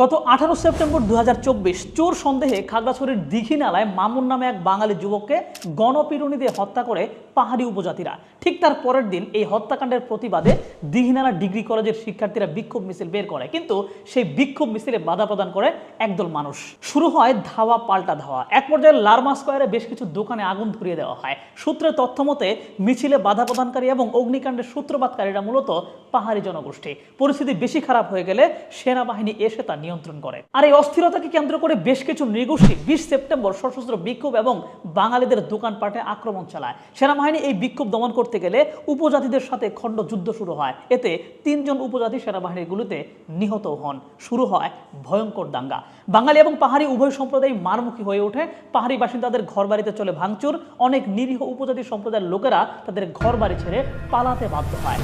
গত আঠারো সেপ্টেম্বর দু হাজার চব্বিশ চোর সন্দেহে খাগড়াছড়ির দীঘি নালায় মামুন নামে এক বাঙালি যুবককে গণপিরুনি দিয়ে হত্যা করে পাহাড়ি উপজাতিরা। ঠিক তার পরের দিন এই হত্যাকাণ্ডের প্রতিবাদে দীঘিনালা ডিগ্রি কলেজের শিক্ষার্থীরা বিক্ষোভ মিছিল বের করে। কিন্তু সেই বিক্ষোভ মিছিলে বাধা প্রদান করে একদল মানুষ। শুরু হয় ধাওয়া পাল্টা ধাওয়া। এক পর্যায়ে লার্মা স্কোয়ারে বেশ কিছু দোকানে আগুন ধরিয়ে দেওয়া হয়। সূত্রের তথ্য মতে, মিছিলে বাধা প্রদানকারী এবং অগ্নিকাণ্ডের সূত্রপাতকারীরা মূলত পাহাড়ি জনগোষ্ঠী। পরিস্থিতি বেশি খারাপ হয়ে গেলে সেনাবাহিনী এসে তা নিয়ন্ত্রণ করে। আর এই অস্থিরতাকে কেন্দ্র করে বেশ কিছু নৃগোষ্ঠী বিশ সেপ্টেম্বর সশস্ত্র বিক্ষোভ এবং বাঙালিদের দোকানপাটে আক্রমণ চালায়। সেনাবাহিনী এই বিক্ষোভ দমন করতে গেলে উপজাতিদের সাথে খণ্ড যুদ্ধ শুরু হয়। এতে তিনজন উপজাতি সেনাবাহিনীর গুলিতে নিহত হন। শুরু হয় ভয়ঙ্কর দাঙ্গা। বাঙালি এবং পাহাড়ি উভয় সম্প্রদায় মারমুখী হয়ে ওঠে। পাহাড়ি বাসিন্দাদের ঘরবাড়িতে চলে ভাঙচুর। অনেক নিরীহ উপজাতি সম্প্রদায়ের লোকেরা তাদের ঘরবাড়ি ছেড়ে পালাতে বাধ্য হয়।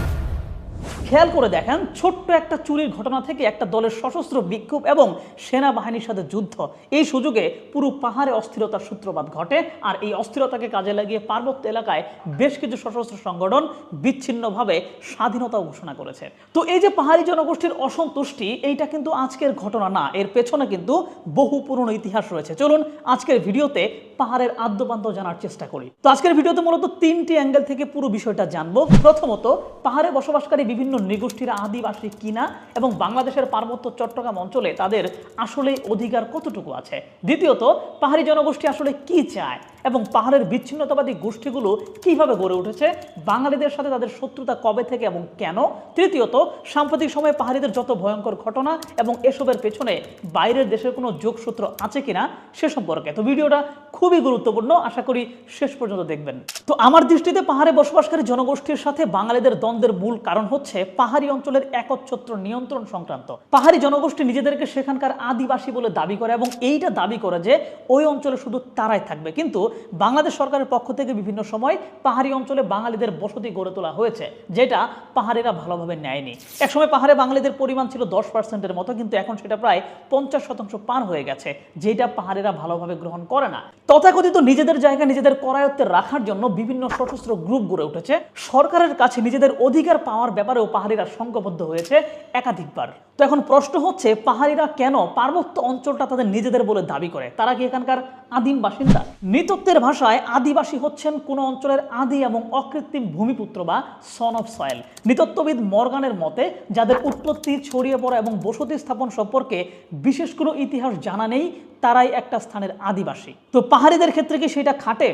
খেয়াল করে দেখেন, ছোট্ট একটা চুরির ঘটনা থেকে একটা দলের সশস্ত্র বিক্ষোভ এবং সেনাবাহিনীর সাথে যুদ্ধ। এই সুযোগে পুরো পাহাড়ে অস্থিরতার সূত্রপাত ঘটে আর এই অস্থিরতাকে কাজে লাগিয়ে পার্বত্য এলাকায় বেশ কিছু সশস্ত্র সংগঠন বিচ্ছিন্নভাবে স্বাধীনতা ঘোষণা করেছে। তো এই যে পাহাড়ি জনগোষ্ঠীর অসন্তুষ্টি, এইটা কিন্তু আজকের ঘটনা না, এর পেছনে কিন্তু বহু পুরনো ইতিহাস রয়েছে। চলুন আজকের ভিডিওতে পাহাড়ের আদ্যপান্ত জানার চেষ্টা করি। তো আজকের ভিডিওতে মূলত তিনটি অ্যাঙ্গেল থেকে পুরো বিষয়টা জানব। প্রথমত, পাহাড়ে বসবাসকারী বিভিন্ন নৃগোষ্ঠীর আদিবাসী কিনা এবং বাংলাদেশের পার্বত্য চট্টগ্রাম অঞ্চলে তাদের আসলে অধিকার কতটুকু আছে? দ্বিতীয়ত, পাহাড়ি জনগোষ্ঠী আসলে কি চায় এবং পাহাড়ের বিচ্ছিন্নতাবাদী গোষ্ঠীগুলো কীভাবে গড়ে উঠেছে? বাঙালিদের সাথে তাদের শত্রুতা কবে থেকে এবং কেন? তৃতীয়ত, সাম্প্রতিক সময়ে পাহাড়িদের যত ভয়ঙ্কর ঘটনা এবং এসবের পেছনে বাইরের দেশের কোনো যোগসূত্র আছে কিনা সে সম্পর্কে। তো ভিডিওটা খুবই গুরুত্বপূর্ণ, আশা করি শেষ পর্যন্ত দেখবেন। তো আমার দৃষ্টিতে পাহাড়ে বসবাসকারী জনগোষ্ঠীর সাথে বাঙালিদের দ্বন্দ্বের মূল কারণ হচ্ছে পাহাড়ি অঞ্চলের একচ্ছত্র নিয়ন্ত্রণ সংক্রান্ত। পাহাড়ি জনগোষ্ঠী নিজেদেরকে সেখানকার আদিবাসী বলে দাবি করে এবং এইটা দাবি করে যে ওই অঞ্চলে শুধু তারাই থাকবে। কিন্তু বাংলাদেশ সরকারের পক্ষ থেকে বিভিন্ন সময় পাহাড়ি অঞ্চলে বাঙালিদের বসতি গড়ে তোলা হয়েছে, যেটা পাহাড়িরা ভালোভাবে নেয়নি। একসময় পাহাড়ে বাঙালিদের পরিমাণ ছিল দশ পার্সেন্টের মতো, কিন্তু এখন সেটা প্রায় পঞ্চাশ শতাংশ পার হয়ে গেছে, যেটা পাহাড়িরা ভালোভাবে গ্রহণ করে না। তথাকথিত নিজেদের জায়গা নিজেদের করায়ত্তে রাখার জন্য বিভিন্ন সশস্ত্র গ্রুপ গড়ে উঠেছে। সরকারের কাছে নিজেদের অধিকার পাওয়ার ব্যাপারেও পাহাড়িরা সংঘবদ্ধ হয়েছে একাধিকবার। তো এখন প্রশ্ন হচ্ছে, পাহাড়িরা কেন পার্বত্য অঞ্চলটা তাদের নিজেদের বলে দাবি করে? তারা কি এখানকার আদিম বাসিন্দা? নৃতত্ত্বের ভাষায় আদিবাসী হচ্ছেন কোন অঞ্চলের আদি এবং অকৃত্রিম ভূমিপুত্র বা সন অফ সয়েল নৃতত্ত্ববিদ মর্গানের মতে, যাদের উৎপত্তি ছড়িয়ে পড়া এবং বসতি স্থাপন সম্পর্কে বিশেষ কোনো ইতিহাস জানা নেই, তারাই একটা স্থানের আদিবাসী। তো পাহাড়িদের ক্ষেত্রে কি সেটা খাটে?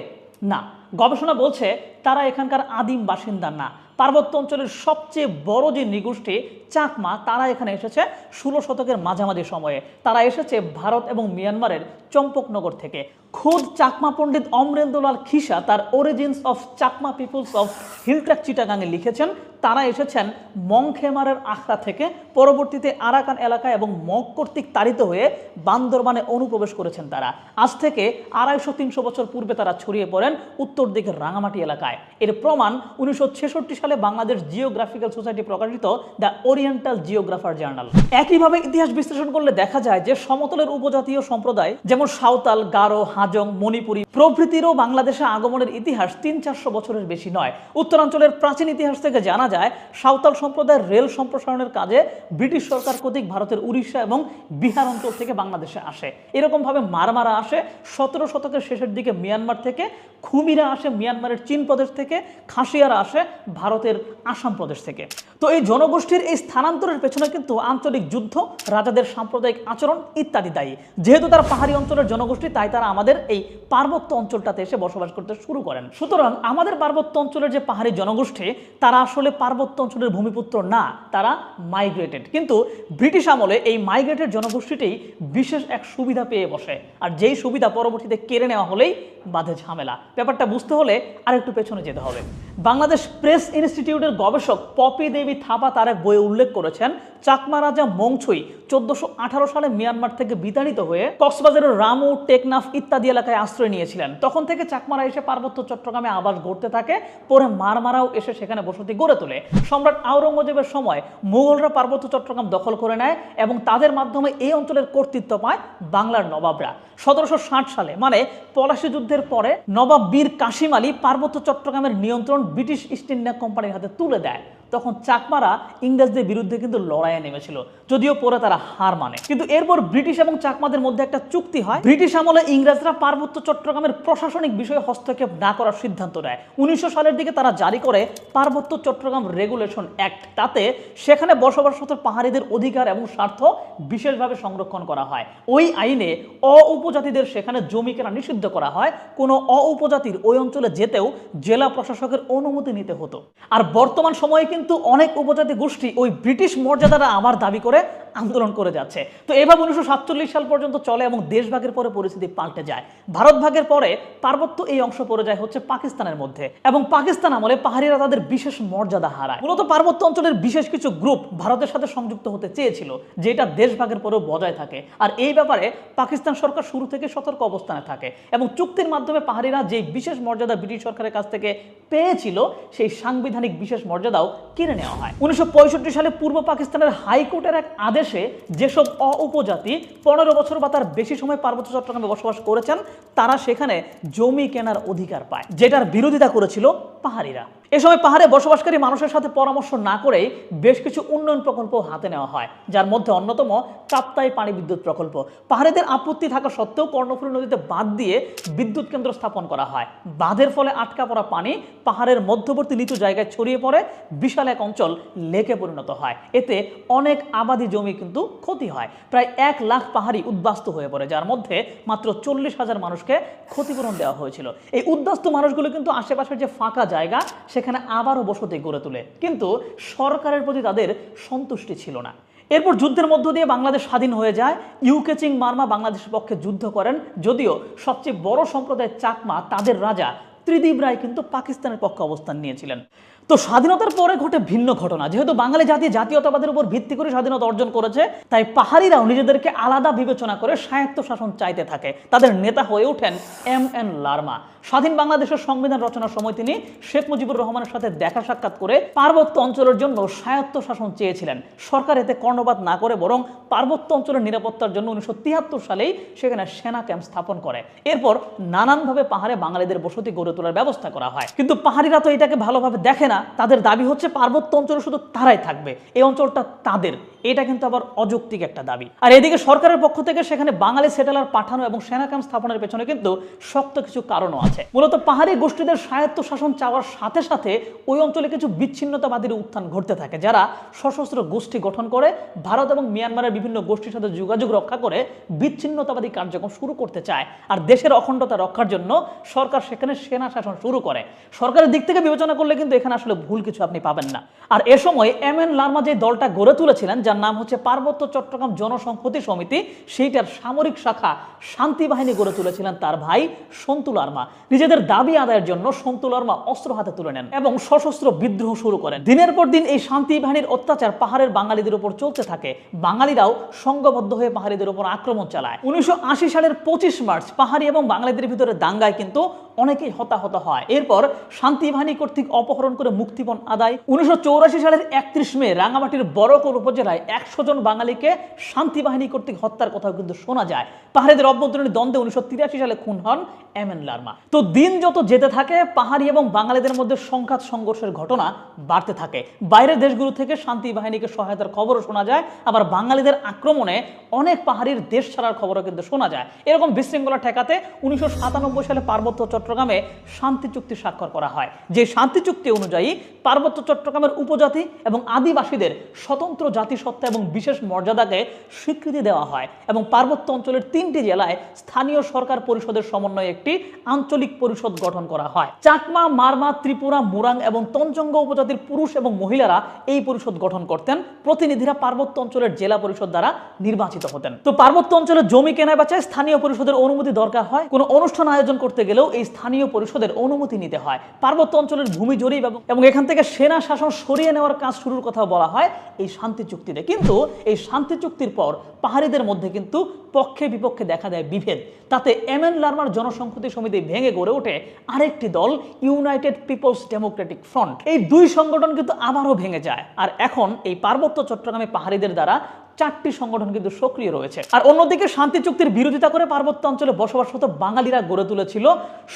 না। গবেষণা বলছে, তারা এখানকার আদিম বাসিন্দা না। পার্বত্য অঞ্চলের সবচেয়ে বড় যে নৃগোষ্ঠী, চাকমা, তারা এখানে এসেছে ষোলো শতকের মাঝামাঝি সময়ে। তারা এসেছে ভারত এবং মিয়ানমারের চম্পকনগর থেকে। খোদ চাকমা পণ্ডিত অমরেন্দ্রলাল খিসা তার origins of Chakma peoples of hill tract চিটাগাঙে লিখেছেন তারা এসেছেন মংখেমারের আখড়া থেকে। পরবর্তীতে আরাকান এলাকায় এবং মগ কর্তৃক তাড়িত হয়ে বান্দরবানে অনুপ্রবেশ করেছেন তারা। আজ থেকে আড়াইশো তিনশো বছর পূর্বে তারা ছড়িয়ে পড়েন উত্তর দিকের রাঙামাটি এলাকায়। এর প্রমাণ উনিশশো সালে বাংলাদেশ জিওগ্রাফিক্যাল সোসাইটি প্রকাশিত দ্য ওরিয়েন্টাল জিওগ্রাফার জার্নাল। একইভাবে ইতিহাস বিশ্লেষণ করলে দেখা যায় যে সমতলের উপজাতীয় সম্প্রদায় যেমন সাঁওতাল, গারো, হাজং, মণিপুরী প্রভৃতিরও বাংলাদেশে আগমনের ইতিহাস তিন চারশো বছরের বেশি নয়। উত্তরাঞ্চলের প্রাচীন ইতিহাস থেকে জানা যায়, সাঁওতাল সম্প্রদায়ের রেল সম্প্রসারণের কাজে ব্রিটিশ সরকার কর্তৃক ভারতের উড়িষ্যা এবং বিহার অঞ্চল থেকে বাংলাদেশে আসে। এরকমভাবে মারমারা আসে। সতেরো শতকের শেষের দিকে মিয়ানমার থেকে, খুমিরা আসে মিয়ানমারের চীন প্রদেশ থেকে, খাসিয়ারা আসে ভারতের আসাম প্রদেশ থেকে। তো এই জনগোষ্ঠীর এই স্থানান্তরের পেছনে কিন্তু আঞ্চলিক যুদ্ধ, রাজাদের সাম্প্রদায়িক আচরণ ইত্যাদি দায়ী। যেহেতু তারা পাহাড়ি অঞ্চলের জনগোষ্ঠী, তাই তারা আমাদের এই পার্বত্য অঞ্চলটাতে এসে বসবাস করতে শুরু করেন। সুতরাং আমাদের পার্বত্য অঞ্চলের যে পাহাড়ি জনগোষ্ঠী, তারা আসলে পার্বত্য অঞ্চলের ভূমিপুত্র না, তারা মাইগ্রেটেড কিন্তু ব্রিটিশ আমলে এই মাইগ্রেটেড জনগোষ্ঠীটি বিশেষ এক সুবিধা পেয়ে বসে। আর যেই সুবিধা পরবর্তীতে কেড়ে নেওয়া হলেই বাধে ঝামেলা। ব্যাপারটা বুঝতে হলে আর একটু পেছনে যেতে হবে। বাংলাদেশ প্রেস ইনস্টিটিউটের গবেষক পপি দেবী থাপা তার এক বইয়ে উল্লেখ করেছেন, চাকমা রাজা মংছুই চোদ্দশো সালে মিয়ানমার থেকে বিতাড়িত হয়ে কক্সবাজারের রামু, টেকনাফ ইত্যাদি এলাকায় আশ্রয় নিয়েছিলেন। তখন থেকে চাকমারা এসে পার্বত্য চট্টগ্রামে আবাস গড়তে থাকে, পরে মারমারাও এসে সেখানে বসতি গড়ে তোলে। সম্রাট আওরঙ্গজেবের সময় মুঘলরা পার্বত্য চট্টগ্রাম দখল করে নেয় এবং তাদের মাধ্যমে এই অঞ্চলের কর্তৃত্ব পায় বাংলার নবাবরা। সতেরোশো ষাট সালে মানে পলাশি যুদ্ধের পরে, নবাব বীর কাশিম আলী পার্বত্য চট্টগ্রামের নিয়ন্ত্রণ ব্রিটিশ ইস্ট ইন্ডিয়া কোম্পানির হাতে তুলে দেয়। তখন চাকমারা ইংরেজদের বিরুদ্ধে কিন্তু লড়াইয়ে নেমেছিল, যদিও পরে তারা হার মানে। কিন্তু এরপর ব্রিটিশ এবং চাকমাদের মধ্যে একটা চুক্তি হয়। ব্রিটিশ আমলে ইংরেজরা পার্বত্য চট্টগ্রামের প্রশাসনিক বিষয়ে হস্তক্ষেপ না করার সিদ্ধান্ত নেয়। উনিশশো সালের দিকে তারা জারি করে পার্বত্য চট্টগ্রাম রেগুলেশন অ্যাক্ট, তাতে সেখানে বসবাসরত পাহাড়িদের অধিকার এবং স্বার্থ বিশেষভাবে সংরক্ষণ করা হয়। ওই আইনে অ উপজাতিদের সেখানে জমি কেনা নিষিদ্ধ করা হয়। কোনো অ উপজাতির ওই অঞ্চলে যেতেও জেলা প্রশাসকের অনুমতি নিতে হতো। আর বর্তমান সময়ে কিন্তু অনেক উপজাতি গোষ্ঠী ওই ব্রিটিশ মর্যাদাটা আমার দাবি করে আন্দোলন করে যাচ্ছে। তো এভাবে উনিশশো সাতচল্লিশ সাল পর্যন্ত চলে এবং দেশভাগের পরে পরিস্থিতি পাল্টে যায়। ভারত ভাগের পরে পার্বত্য এই অংশ পড়ে যায় হচ্ছে পাকিস্তানের মধ্যে এবং পাকিস্তান আমলে পাহাড়িরা তাদের বিশেষ মর্যাদা হারায়। মূলত পার্বত্য অঞ্চলের বিশেষ কিছু গ্রুপ ভারতের সাথে সংযুক্ত হতে চেয়েছিল, যেটা দেশভাগের পরেও বজায় থাকে। আর এই ব্যাপারে পাকিস্তান সরকার শুরু থেকে সতর্ক অবস্থানে থাকে এবং চুক্তির মাধ্যমে পাহাড়িরা যে বিশেষ মর্যাদা ব্রিটিশ সরকারের কাছ থেকে পেয়েছিল, সেই সাংবিধানিক বিশেষ মর্যাদাও কিনে নেওয়া হয়। উনিশশো পঁয়ষট্টি সালে পূর্ব পাকিস্তানের হাইকোর্টের এক আদেশে যেসব অউপজাতি উপজাতি পনেরো বছর বা তার বেশি সময় পার্বত্য চট্টগ্রামে বসবাস করেছেন, তারা সেখানে জমি কেনার অধিকার পায়, যেটার বিরোধিতা করেছিল পাহাড়িরা। এ সময় পাহাড়ে বসবাসকারী মানুষের সাথে পরামর্শ না করেই বেশ কিছু উন্নয়ন প্রকল্প হাতে নেওয়া হয়, যার মধ্যে অন্যতম কাপ্তাই পানি বিদ্যুৎ প্রকল্প। পাহাড়িদের আপত্তি থাকা সত্ত্বেও কর্ণফুলী নদীতে বাঁধ দিয়ে বিদ্যুৎ কেন্দ্র স্থাপন করা হয়। বাঁধের ফলে আটকা পড়া পানি পাহাড়ের মধ্যবর্তী নিচু জায়গায় ছড়িয়ে পড়ে, বিশাল এক অঞ্চল লেকে পরিণত হয়। এতে অনেক আবাদি জমি কিন্তু ক্ষতি হয়। প্রায় এক লাখ পাহাড়ি উদ্বাস্ত হয়ে পড়ে, যার মধ্যে মাত্র চল্লিশ হাজার মানুষকে ক্ষতিপূরণ দেওয়া হয়েছিল। এই উদ্বাস্ত মানুষগুলো কিন্তু আশেপাশের যে ফাঁকা জায়গা সেখানে আবারও বসতি গড়ে তোলে। কিন্তু সরকারের প্রতি তাদের সন্তুষ্টি ছিল না। এরপর যুদ্ধের মধ্য দিয়ে বাংলাদেশ স্বাধীন হয়ে যায়। ইউকে চিং মার্মা বাংলাদেশের পক্ষে যুদ্ধ করেন। যদিও সবচেয়ে বড় সম্প্রদায় চাকমা তাদের রাজা ত্রিদীপ রায় কিন্তু পাকিস্তানের পক্ষে অবস্থান নিয়েছিলেন। তো স্বাধীনতার পরে ঘটে ভিন্ন ঘটনা। যেহেতু বাঙালি জাতি জাতীয়তাবাদের উপর ভিত্তি করে স্বাধীনতা অর্জন করেছে, তাই পাহাড়িরাও নিজেদেরকে আলাদা বিবেচনা করে স্বায়ত্ত শাসন চাইতে থাকে। তাদের নেতা হয়ে ওঠেন এম এন লার্মা। স্বাধীন বাংলাদেশের সংবিধান রচনার সময় তিনি শেখ মুজিবুর রহমানের সাথে দেখা সাক্ষাৎ করে পার্বত্য অঞ্চলের জন্য স্বায়ত্ত শাসন চেয়েছিলেন। সরকার এতে কর্ণপাত না করে বরং পার্বত্য অঞ্চলের নিরাপত্তার জন্য উনিশশো তিয়াত্তর সালেই সেখানে সেনা ক্যাম্প স্থাপন করে। এরপর নানানভাবে পাহাড়ে বাঙালিদের বসতি গড়ে তোলার ব্যবস্থা করা হয়। কিন্তু পাহাড়িরা তো এটাকে ভালোভাবে দেখে না। তাদের দাবি হচ্ছে পার্বত্য অঞ্চলে শুধু তারাই থাকবে। এই অঞ্চলটা তাদের। এটা কিন্তু আবার অযৌক্তিক একটা দাবি। আর এদিকে সরকারের পক্ষ থেকে সেখানে বাঙালি সেটেলার পাঠানো এবং সেনা ক্যাম্প স্থাপনের পেছনে কিন্তু শক্ত কিছু কারণও আছে। মূলত পাহাড়ি গোষ্ঠীদের স্বায়ত্ত শাসন চাওয়ার সাথে সাথে ওই অঞ্চলে কিছু বিচ্ছিন্নতাবাদীর উত্থান ঘটতে থাকে, যারা সশস্ত্র গোষ্ঠী গঠন করে, ভারত এবং মিয়ানমারের বিভিন্ন গোষ্ঠীর সাথে যোগাযোগ রক্ষা করে বিচ্ছিন্নতাবাদী কার্যক্রম শুরু করতে চায়। আর দেশের অখণ্ডতা রক্ষার জন্য সরকার সেখানে সেনা শাসন শুরু করে। সরকারের দিক থেকে বিবেচনা করলে কিন্তু এখানে আসলে ভুল কিছু আপনি পাবেন না। আর এ সময় এম এন লার্মা যে দলটা গড়ে তুলেছিলেন, যার নাম হচ্ছে পার্বত্য চট্টগ্রাম জনসংহতি সমিতি, সেইটার সামরিক শাখা শান্তি বাহিনী গড়ে তুলেছিলেন তার ভাই সন্তু লার্মা। নিজেদের দাবি আদায়ের জন্য সন্তু লার্মা অস্ত্র হাতে তুলে নেন এবং সশস্ত্র বিদ্রোহ শুরু করেন। দিনের পর দিন এই শান্তি বাহিনীর অত্যাচার পাহাড়ের বাঙালিদের উপর চলতে থাকে। বাঙালিরাও সংঘবদ্ধ হয়ে পাহাড়িদের উপর আক্রমণ চালায়। উনিশশো আশি সালের পঁচিশ মার্চ পাহাড়ি এবং বাঙালিদের ভিতরে দাঙ্গায় কিন্তু অনেকেই হতাহত হয়। এরপর শান্তি বাহিনী কর্তৃক অপহরণ করে মুক্তিপণ আদায়। উনিশশো সালের একত্রিশ মে রাঙামাটির বড়কর উপজেলায় একশো জন বাঙালিকে শান্তি বাহিনী কর্তৃক হত্যার কথাও কিন্তু শোনা যায়। পাহাড়িদের অভ্যন্তরীণ দ্বন্দ্বে উনিশশো সালে খুন হন এম এন লার্মা। তো দিন যত যেতে থাকে, পাহাড়ি এবং বাঙালিদের মধ্যে সংঘাত সংঘর্ষের ঘটনা বাড়তে থাকে। বাইরের দেশগুলো থেকে শান্তি বাহিনীকে সহায়তার খবরও শোনা যায়, আবার বাঙালিদের আক্রমণে অনেক পাহাড়ির দেশ ছাড়ার খবরও কিন্তু শোনা যায়। এরকম বিশৃঙ্খলা ঠেকাতে উনিশশো সাতানব্বই সালে পার্বত্য চট্টগ্রামে শান্তি চুক্তি স্বাক্ষর করা হয়। যে শান্তি চুক্তি অনুযায়ী পার্বত্য চট্টগ্রামের উপজাতি এবং আদিবাসীদের স্বতন্ত্র জাতিসত্তা এবং বিশেষ মর্যাদাকে স্বীকৃতি দেওয়া হয় এবং পার্বত্য অঞ্চলের তিনটি জেলায় স্থানীয় সরকার পরিষদের সমন্বয়ে একটি আঞ্চলিক পরিষদ গঠন করা হয়। চাকমা, মারমা, ত্রিপুরা, মুরাং এবং তঞ্চঙ্গ উপজাতির পুরুষ এবং মহিলারা এই পরিষদ গঠন করতেন। প্রতিনিধিরা পার্বত্য অঞ্চলের জেলা পরিষদ দ্বারা নির্বাচিত হতেন। তো পার্বত্য অঞ্চলে জমি কেনায় বাঁচায় স্থানীয় পরিষদের অনুমতি দরকার হয়। কোনো অনুষ্ঠান আয়োজন করতে গেলেও এই স্থানীয় পরিষদের অনুমতি নিতে হয়। পার্বত্য অঞ্চলের ভূমি জরিপ এবং- এখান থেকে সেনা শাসন সরিয়ে নেওয়ার কাজ শুরুর কথা বলা হয় এই শান্তি চুক্তিতে। কিন্তু এই শান্তি চুক্তির পর পাহাড়িদের মধ্যে কিন্তু পক্ষে বিপক্ষে দেখা দেয় বিভেদ। তাতে এম এন লার্মার জনসংহতি সমিতি ভেঙে গড়ে ওঠে আরেকটি দল, ইউনাইটেড পিপলস ডেমোক্রেটিক ফ্রন্ট। এই দুই সংগঠন কিন্তু আবারও ভেঙে যায়। আর এখন এই পার্বত্য চট্টগ্রামে পাহাড়িদের দ্বারা চারটি সংগঠন কিন্তু সক্রিয় রয়েছে। আর অন্যদিকে শান্তি চুক্তির বিরোধিতা করে পার্বত্য অঞ্চলে বসবাসরত বাঙালিরা গড়ে তুলেছিল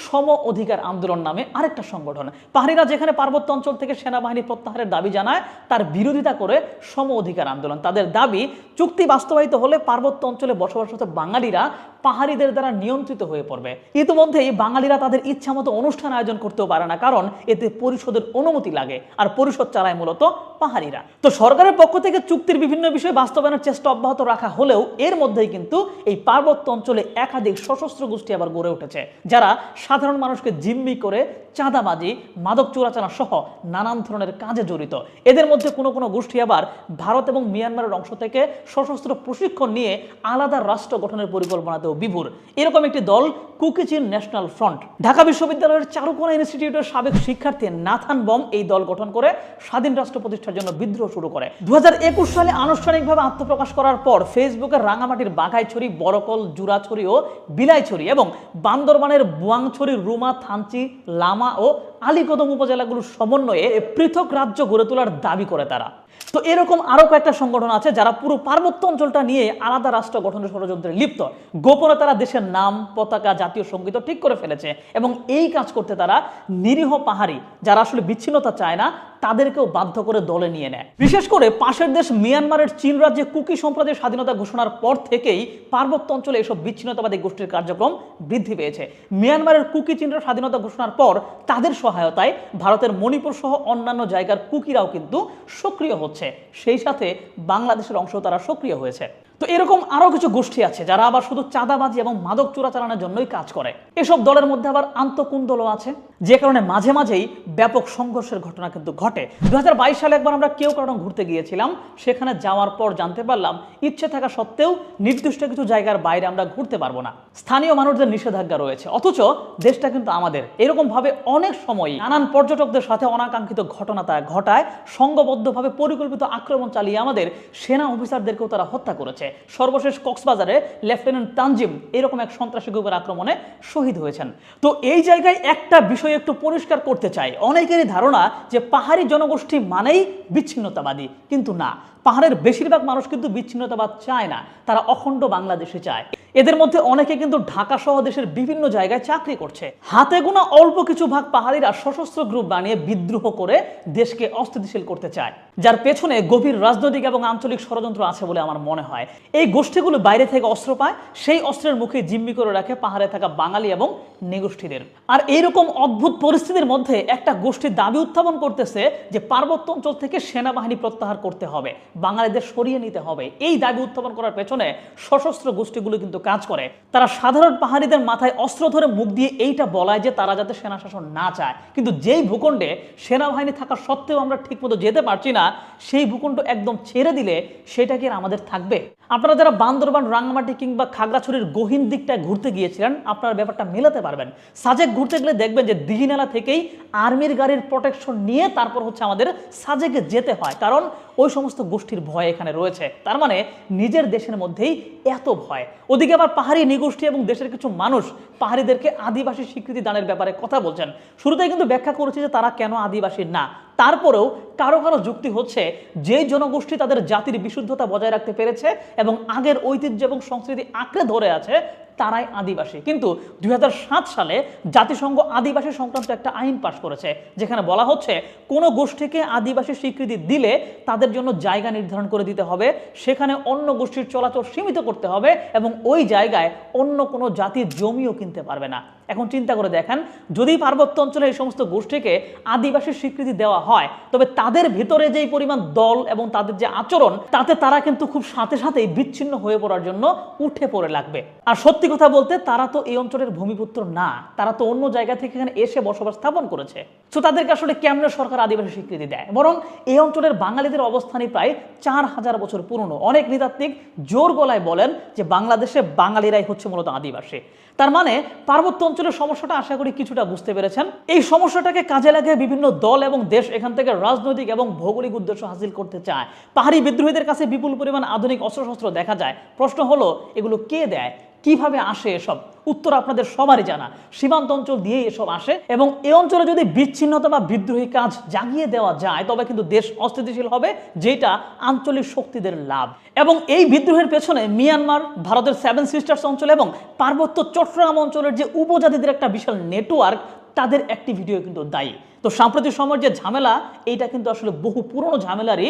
সম অধিকার আন্দোলন নামে আরেকটা সংগঠন। পাহাড়িরা যেখানে পার্বত্য অঞ্চল থেকে সেনাবাহিনী প্রত্যাহারের দাবি জানায়, তার বিরোধিতা করে সম অধিকার আন্দোলন। তাদের দাবি, চুক্তি বাস্তবায়িত হলে পার্বত্য অঞ্চলে বসবাসরত বাঙালিরা পাহাড়িদের দ্বারা নিয়ন্ত্রিত হয়ে পড়বে। ইতিমধ্যেই বাঙালিরা তাদের ইচ্ছা মতো অনুষ্ঠান আয়োজন করতেও পারে না, কারণ এতে পরিষদের অনুমতি লাগে, আর পরিষদ চালায় মূলত পাহাড়িরা। তো সরকারের পক্ষ থেকে চুক্তির বিভিন্ন বিষয়ে বিষয় বাস্তবায়নের চেষ্টা অব্যাহত রাখা হলেও এর মধ্যেই কিন্তু এই পার্বত্য অঞ্চলে একাধিক সশস্ত্র গোষ্ঠী আবার গড়ে উঠেছে, যারা সাধারণ মানুষকে জিম্মি করে চাঁদাবাজি, মাদক চোরাচানা সহ নানান ধরনের কাজে জড়িত। এদের মধ্যে কোনো কোনো গোষ্ঠী আবার ভারত এবং মিয়ানমারের অংশ থেকে সশস্ত্র প্রশিক্ষণ নিয়ে আলাদা রাষ্ট্র গঠনের পরিকল্পনাতেও বিভুর। এরকম একটি দল কুকিচিন ন্যাশনাল ফ্রন্ট। ঢাকা বিশ্ববিদ্যালয়ের চারুকোনা ইনস্টিটিউটের সাবেক শিক্ষার্থী নাথান বম এই দল গঠন করে স্বাধীন রাষ্ট্র প্রতিষ্ঠার জন্য বিদ্রোহ শুরু করে। দু হাজার একুশ সালে আনুষ্ঠানিকভাবে আত্মপ্রকাশ করার পর ফেসবুকের রাঙামাটির বাঘাইছড়ি, বড়কল, জুরাছড়ি ও বিলাইছড়ি এবং বান্দরবানের বুয়াংছড়ি, রুমা, থানচি, লামা ও আলীকদম উপজেলাগুলোর সমন্বয়ে পৃথক রাজ্য গড়ে তোলার দাবি করে তারা। তো এরকম আরও কয়েকটা সংগঠন আছে যারা পুরো পার্বত্য অঞ্চলটা নিয়ে আলাদা রাষ্ট্র গঠনের ষড়যন্ত্রে লিপ্ত। গোপনে তারা দেশের নাম, পতাকা, জাতীয় সংগীত ঠিক করে ফেলেছে এবং এই কাজ করতে তারা নিরীহ পাহাড়ি, যারা আসলে বিচ্ছিন্নতা চায় না, তাদেরকেও বাধ্য করে দলে নিয়ে নেয়। বিশেষ করে পাশের দেশ মিয়ানমারের চীন রাজ্যে কুকি সম্প্রদায়ের স্বাধীনতা ঘোষণার পর থেকেই পার্বত্য অঞ্চলে এসব বিচ্ছিন্নতাবাদী গোষ্ঠীর কার্যক্রম বৃদ্ধি পেয়েছে। মিয়ানমারের কুকি চীনের স্বাধীনতা ঘোষণার পর তাদের সহায়তায় ভারতের মণিপুর সহ অন্যান্য জায়গার কুকিরাও কিন্তু সক্রিয় হচ্ছে। সেই সাথে বাংলাদেশের অংশ তারা সক্রিয় হয়েছে। তো এরকম আরও কিছু গোষ্ঠী আছে যারা আবার শুধু চাঁদাবাজি এবং মাদক চোরাচালানোর জন্যই কাজ করে। এসব দলের মধ্যে আবার আন্তকুন্দলও আছে। যে কারণে মাঝে মাঝেই ব্যাপক সংঘর্ষের ঘটনা কিন্তু ঘটে। দুই হাজার বাইশ সালে একবার আমরা কেউ কারণ ঘুরতে গিয়েছিলাম। সেখানে যাওয়ার পর জানতে পারলাম, ইচ্ছে থাকা সত্ত্বেও নির্দিষ্ট কিছু জায়গার বাইরে আমরা ঘুরতে পারব না। স্থানীয় মানুষদের নিষেধাজ্ঞা রয়েছে। অথচ দেশটা কিন্তু আমাদের। এরকম ভাবে অনেক সময় নানান পর্যটকদের সাথে অনাকাঙ্ক্ষিত ঘটনা তা ঘটায়, সংঘবদ্ধভাবে পরিকল্পিত আক্রমণ চালিয়ে আমাদের সেনা অফিসারদেরকেও তারা হত্যা করেছে। সর্বশেষ কক্সবাজারে লেফটেন্যান্ট তানজিম এরকম এক সন্ত্রাসী গ্রুপের আক্রমণে শহীদ হয়েছেন। তো এই জায়গায় একটা বিষয় একটু পরিষ্কার করতে চাই। অনেকেরই ধারণা যে পাহাড়ি জনগোষ্ঠী মানেই বিচ্ছিন্নতাবাদী, কিন্তু না। পাহাড়ের বেশিরভাগ মানুষ কিন্তু বিচ্ছিন্নতাবাদ চায় না। তারা অখণ্ড বাংলাদেশে চায়। এদের মধ্যে অনেকে কিন্তু ঢাকা সহ দেশের বিভিন্ন জায়গায় চাকরি করছে। হাতে গোনা অল্প কিছু ভাগ পাহাড়িরা সশস্ত্র গ্রুপ বানিয়ে বিদ্রোহ করে দেশকে অস্থিতিশীল করতে চায়। যার পেছনে গভীর রাজনৈতিক এবং আঞ্চলিক ষড়যন্ত্র আছে বলে আমার মনে হয়। এই গোষ্ঠীগুলো বাইরে থেকে অস্ত্র পায়, সেই অস্ত্রের মুখে জিম্মি করে রাখে পাহাড়ে থাকা বাঙালি এবং নেগোষ্ঠীদের। আর এইরকম অদ্ভুত পরিস্থিতির মধ্যে একটা গোষ্ঠীর দাবি উত্থাপন করতেছে যে পার্বত্য অঞ্চল থেকে সেনাবাহিনী প্রত্যাহার করতে হবে, বাঙালিদের সরিয়ে নিতে হবে। এই দাবি উত্থাপন করার পেছনে সশস্ত্র গোষ্ঠীগুলো কিন্তু কাজ করে, তারা সাধারণ পাহাড়িদের মাথায় অস্ত্র ধরে মুখ দিয়ে এইটা বলায় যে তারা যাতে সেনা শাসন না চায়। কিন্তু যেই ভূখণ্ডে সেনাবাহিনী থাকা সত্ত্বেও আমরা ঠিকমতো যেতে পারছি না, সেই ভূখণ্ড একদম ছেড়ে দিলে সেটা কি আমাদের থাকবে? আপনারা যারা বান্দরবান, রাঙ্গামাটি কিংবা খাগড়াছড়ির গহীন দিকটায় ঘুরতে গিয়েছিলেন, আপনারা ব্যাপারটা মেলাতে পারবেন। সাজেক ঘুরতে গেলে দেখবেন যে দিঘিনালা থেকেই আর্মির গাড়ির প্রোটেকশন নিয়ে তারপর হচ্ছে আমাদের সাজেকে যেতে হয়। কারণ ওই সমস্ত গোষ্ঠীর ভয় এখানে রয়েছে। তার মানে নিজের দেশের মধ্যেই এত ভয়। ওদিকে আবার পাহাড়ি নিগোষ্ঠী এবং দেশের কিছু মানুষ পাহাড়িদেরকে আদিবাসী স্বীকৃতি দানের ব্যাপারে কথা বলছেন। শুরুতেই কিন্তু ব্যাখ্যা করেছে যে তারা কেন আদিবাসী না। তারপরেও কারও কারও যুক্তি হচ্ছে যে জনগোষ্ঠী তাদের জাতির বিশুদ্ধতা বজায় রাখতে পেরেছে এবং আগের ঐতিহ্য এবং সংস্কৃতি আঁকড়ে ধরে আছে, তারাই আদিবাসী। কিন্তু দু হাজার সাত সালে জাতিসংঘ আদিবাসী সংক্রান্ত একটা আইন পাশ করেছে, যেখানে বলা হচ্ছে কোনো গোষ্ঠীকে আদিবাসী স্বীকৃতি দিলে তাদের জন্য জায়গা নির্ধারণ করে দিতে হবে, সেখানে অন্য গোষ্ঠীর চলাচল সীমিত করতে হবে এবং ওই জায়গায় অন্য কোনো জাতির জমিও কিনতে পারবে না। এখন চিন্তা করে দেখেন, যদি পার্বত্য অঞ্চলে এই সমস্ত গোষ্ঠীকে আদিবাসী স্বীকৃতি দেওয়া হয়, তবে তাদের ভিতরে যেই পরিমাণ দল এবং তাদের যে আচরণ, তাতে তারা কিন্তু খুব সাথে সাথেই বিচ্ছিন্ন হয়ে পড়ার জন্য উঠে পড়ে লাগবে। আর সত্যি কথা বলতে, তারা তো এই অঞ্চলের ভূমিপুত্র না, তারা তো অন্য জায়গা থেকে এখানে এসে বসবাস স্থাপন করেছে। তো তাদেরকে আসলে কেমনে সরকার আদিবাসী স্বীকৃতি দেয়? বরং এই অঞ্চলের বাঙালিদের অবস্থানই প্রায় চার হাজার বছর পুরনো। অনেক নৃতাত্ত্বিক জোর গলায় বলেন যে, বাংলাদেশে বাঙালিরাই হচ্ছে মূলত আদিবাসী। তার মানে পার্বত্য অঞ্চলের সমস্যাটা আশা করি কিছুটা বুঝতে পেরেছেন। এই সমস্যাটাকে কাজে লাগিয়ে বিভিন্ন দল এবং দেশ এখান থেকে রাজনৈতিক এবং ভৌগোলিক উদ্দেশ্য হাসিল করতে চায়। পাহাড়ি বিদ্রোহীদের কাছে বিপুল পরিমাণ আধুনিক অস্ত্রশস্ত্র দেখা যায়। প্রশ্ন হলো, এগুলো কে দেয়? কীভাবে আসে এসব? উত্তর আপনাদের সবারই জানা। সীমান্ত অঞ্চল দিয়ে এসব আসে এবং এ অঞ্চলে যদি বিচ্ছিন্নতা বা বিদ্রোহী কাজ জাগিয়ে দেওয়া যায়, তবে কিন্তু দেশ অস্থিতিশীল হবে, যেটা আঞ্চলিক শক্তিদের লাভ। এবং এই বিদ্রোহের পেছনে মিয়ানমার, ভারতের সেভেন সিস্টার্স অঞ্চল এবং পার্বত্য চট্টগ্রাম অঞ্চলের যে উপজাতিদের একটা বিশাল নেটওয়ার্ক তাদের অ্যাক্টিভিটিও কিন্তু দায়ী। তো সাম্প্রতিক সময়ের যে ঝামেলা, এইটা কিন্তু আসলে বহু পুরনো ঝামেলারই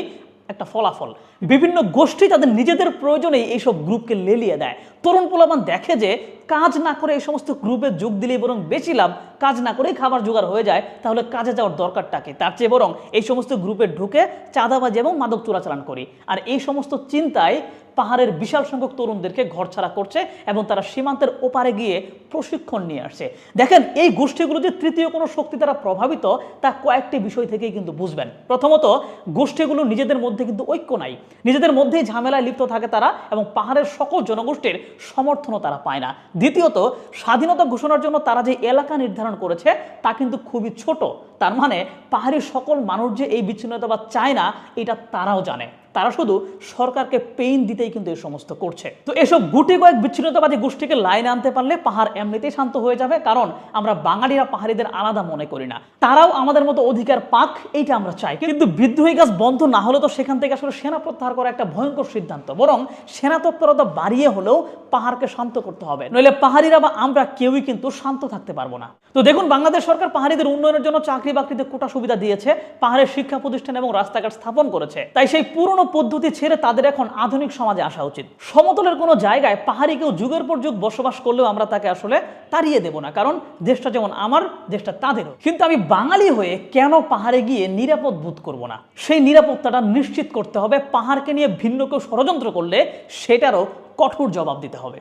একটা ফলাফল। বিভিন্ন গোষ্ঠী তাদের নিজেদের প্রয়োজনে এইসব গ্রুপকে লেলিয়ে দেয়। তরুণ পোলাবান দেখে যে কাজ না করে এই সমস্ত গ্রুপে যোগ দিলেই বরং বেশি লাভ, কাজ না করেই খাবার জোগাড় হয়ে যায়, তাহলে কাজে যাওয়ার দরকারটাকে তার চেয়ে বরং এই সমস্ত গ্রুপে ঢুকে চাঁদাবাজি এবং মাদক চোরাচালান করি। আর এই সমস্ত চিন্তায় পাহাড়ের বিশাল সংখ্যক তরুণদেরকে ঘরছাড়া করছে এবং তারা সীমান্তের ওপারে গিয়ে প্রশিক্ষণ নিয়ে আসছে। দেখেন, এই গোষ্ঠীগুলো যে তৃতীয় কোনো শক্তি দ্বারা প্রভাবিত, তা কয়েকটি বিষয় থেকেই কিন্তু বুঝবেন। প্রথমত, গোষ্ঠীগুলো নিজেদের মধ্যে কিন্তু ঐক্য নাই। নিজেদের মধ্যেই ঝামেলায় লিপ্ত থাকে তারা এবং পাহাড়ের সকল জনগোষ্ঠীর সমর্থনও তারা পায় না। দ্বিতীয়ত, স্বাধীনতা ঘোষণার জন্য তারা যে এলাকা নির্ধারণ করেছে, তা কিন্তু খুবই ছোট। তার মানে পাহাড়ের সকল মানুষ যে এই বিচ্ছিন্নতাবাদ চায় না, এটা তারাও জানে। তারা শুধু সরকারকে পেইন দিতেই কিন্তু এই সমস্ত করছে। তো এসব গুটি কয়েক বিচ্ছিন্নতাবাদী গোষ্ঠীকে লাইনে আনতে পারলে পাহাড় এমনিতেই শান্ত হয়ে যাবে, কারণ আমরা বাঙালিরা পাহাড়িদের আলাদা মনে করি না। তারাও আমাদের মতো অধিকার পাক, এইটা আমরা চাই। কিন্তু বিদ্রোহী কাজ বন্ধ না হলে তো সেখান থেকে আসলে সেনা প্রত্যাহার করা একটা ভয়ঙ্কর সিদ্ধান্ত। বরং সেনা তৎপরতা বাড়িয়ে হলেও পাহাড়কে শান্ত করতে হবে। নইলে পাহাড়িরা বা আমরা কেউই কিন্তু শান্ত থাকতে পারব না। তো দেখুন, বাংলাদেশ সরকার পাহাড়িদের উন্নয়নের জন্য চাকরি বাকরিতে কোটা সুবিধা দিয়েছে, পাহাড়ের শিক্ষা প্রতিষ্ঠান এবং রাস্তাঘাট স্থাপন করেছে। তাই সেই পুরনো পদ্ধতি ছেড়ে তাদের এখন আধুনিক সমাজে আসা উচিত। সমতলের কোনো জায়গায় পাহাড়ি কেউ যুগের পর যুগ বসবাস করলেও আমরা তাকে আসলে তাড়িয়ে দেব না, কারণ দেশটা যেমন আমার, দেশটা তাদেরও। কিন্তু আমি বাঙালি হয়ে কেন পাহাড়ে গিয়ে নিরাপদ বোধ করব না? সেই নিরাপত্তাটা নিশ্চিত করতে হবে, পাহাড়কে নিয়ে ভিন্ন কেউ ষড়যন্ত্র করলে সেটারও কঠোর জবাব দিতে হবে।